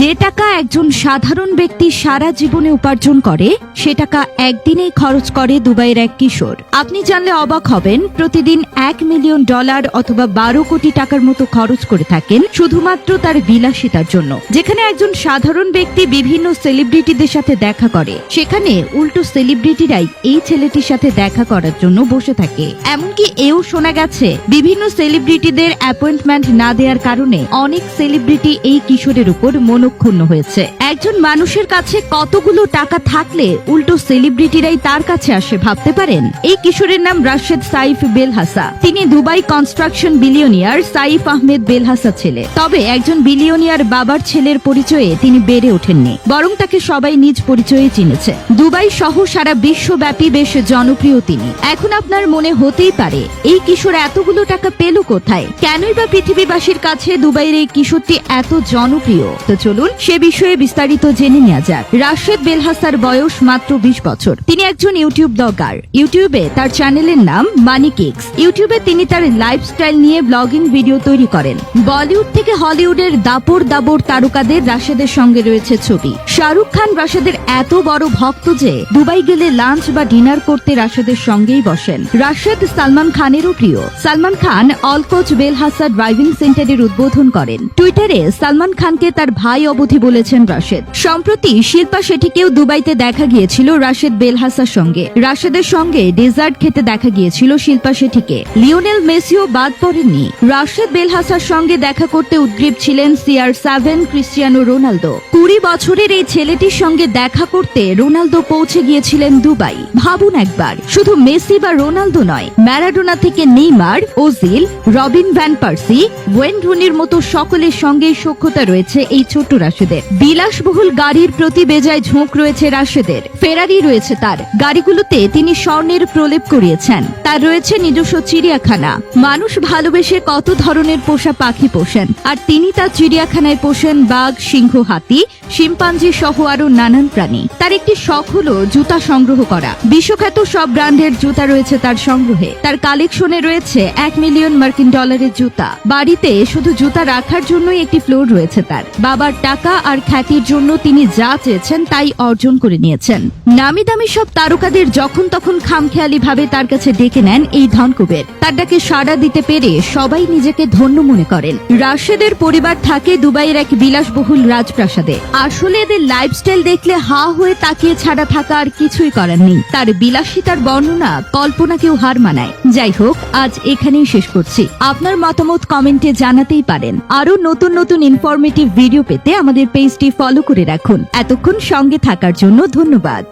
যে টাকা একজন সাধারণ ব্যক্তি সারা জীবনে উপার্জন করে, সে টাকা একদিনেই খরচ করে দুবাইয়ের এক কিশোর। আপনি জানলে অবাক হবেন, প্রতিদিন এক মিলিয়ন ডলার অথবা বারো কোটি টাকার মতো খরচ করে থাকেন শুধুমাত্র তার বিলাসিতার জন্য। যেখানে একজন সাধারণ ব্যক্তি বিভিন্ন সেলিব্রিটিদের সাথে দেখা করে, সেখানে উল্টো সেলিব্রিটিরাই এই ছেলেটির সাথে দেখা করার জন্য বসে থাকে। এমনকি এও শোনা গেছে, বিভিন্ন সেলিব্রিটিদের অ্যাপয়েন্টমেন্ট না দেওয়ার কারণে অনেক সেলিব্রিটি এই কিশোরের উপর মনক্ষুণ্ণ হয়েছে। একজন মানুষের কাছে কতগুলো টাকা থাকলে উল্টো সেলিব্রিটিরাই তার কাছে আসে ভাবতে পারেন? এই কিশোরের নাম রাশেদ সাইফ বেলহাসা। তিনি Dubai construction billionaire Saif Ahmed Belhasa ছেলে। তবে একজন বিলিয়নিয়ার বাবার ছেলের পরিচয়ে তিনি বেড়ে ওঠেননি, বরং তাকে সবাই নিজ পরিচয়ে চিনেছে। দুবাই সহ সারা বিশ্বব্যাপী বেশ জনপ্রিয় তিনি। এখন আপনার মনে হতেই পারে, এই কিশোর এতগুলো টাকা পেল কোথায়? কেনই বা পৃথিবীবাসীর কাছে দুবাইয়ের এই কিশোরটি এত জনপ্রিয়? তো চলুন সে বিষয়ে বিস্তারিত জেনে নেওয়া যাক। রাশেদ বেলহাসার বয়স মাত্র বিশ বছর। তিনি একজন ইউটিউব ব্লগার ইউটিউবে তার চ্যানেলের নাম মানি কিক্স। ইউটিউবে তিনি তার লাইফস্টাইল নিয়ে ব্লগিং ভিডিও তৈরি করেন। বলিউড থেকে হলিউডের দাপর দাবর তারকাদের রাশেদের সঙ্গে রয়েছে ছবি। শাহরুখ খান রাশেদের এত বড় ভক্ত যে দুবাই গেলে লাঞ্চ বা ডিনার করতে রাশেদের সঙ্গেই বসেন। রাশেদ সালমান খানেরও প্রিয়। সালমান খান অলকোচ বেলহাসা ড্রাইভিং সেন্টারের উদ্বোধন করেন। টুইটারে সালমান খানকে তার ভাই অবধি বলেছেন রাশেদ। সম্প্রতি শিল্পা শেঠিকেও দুবাইতে দেখা গিয়েছিল রাশেদ বেলহাসার সঙ্গে। রাশেদের সঙ্গে ডেজার্ট খেতে দেখা গিয়েছিল শিল্পা শেঠিকে লিওনেল মেসিও বাদ পড়েননি। রাশেদ বেলহাসার সঙ্গে দেখা করতে উদ্গ্রীব ছিলেন সিআর সেভেন ক্রিস্টিয়ানো রোনালদো। কুড়ি বছরের এই ছেলেটির সঙ্গে দেখা করতে রোনালদো পৌঁছে গিয়েছিলেন দুবাই। ভাবুন একবার, শুধু মেসি বা রোনালদো নয়, ম্যারাডোনা থেকে Neymar, Ozil, Robin van Persie, Wayne রুনির মতো সকলের সঙ্গে সখ্যতা রয়েছে এই ছোট্ট রাশেদের। বিলাসবহুল গাড়ির প্রতি বেজায় ঝোঁক রয়েছে রাশেদের। ফেরারি রয়েছে তার। গাড়িগুলোতে তিনি স্বর্ণের প্রলেপ করিয়েছেন। তার রয়েছে নিজস্ব চিড়িয়াখানা। মানুষ ভালোবেসে কত ধরনের পোষা পাখি পোষেন। আর তিনি তার চিড়িয়াখানায় পোষেন বাঘ, সিংহ, হাতি, শিম্পাঞ্জি সহ আরও নানান প্রাণী। তার একটি শখ হলো জুতা সংগ্রহ করা। বিশ্বখ্যাত সব ব্র্যান্ডের জুতা রয়েছে তার সংগ্রহে। তার কালেকশনে রয়েছে এক মিলিয়ন মার্কিন ডলারের জুতা। বাড়িতে শুধু জুতা রাখার জন্যই একটি ফ্লোর রয়েছে তার। বাবার টাকা আর খ্যাতির জন্য তিনি যা চেয়েছেন তাই অর্জন করে নিয়েছেন। নামি দামি সব তারকাদের যখন তখন খামখেয়ালি ভাবে তার কাছে ডেকে নেন এই ধনকুবের। তার ডাকে সাড়া দিতে পেরে সবাই নিজেকে ধন্য মনে করেন। রাশেদের পরিবার থাকে দুবাইয়ের এক বিলাসবহুল রাজপ্রাসাদে। আসলে এদের লাইফস্টাইল দেখলে হা হয়ে তাকিয়ে ছাড়া থাকা আর কিছুই করার নেই। তার বিলাসিতার বর্ণনা কল্পনাকেও হার মানায়। যাই হোক, আজ এখানেই শেষ করছি। আপনার মতামত কমেন্টে জানাতেই পারেন। আরও নতুন নতুন ইনফরমেটিভ ভিডিও পেতে আমাদের পেজটি ফলো করে রাখুন। এতক্ষণ সঙ্গে থাকার জন্য ধন্যবাদ।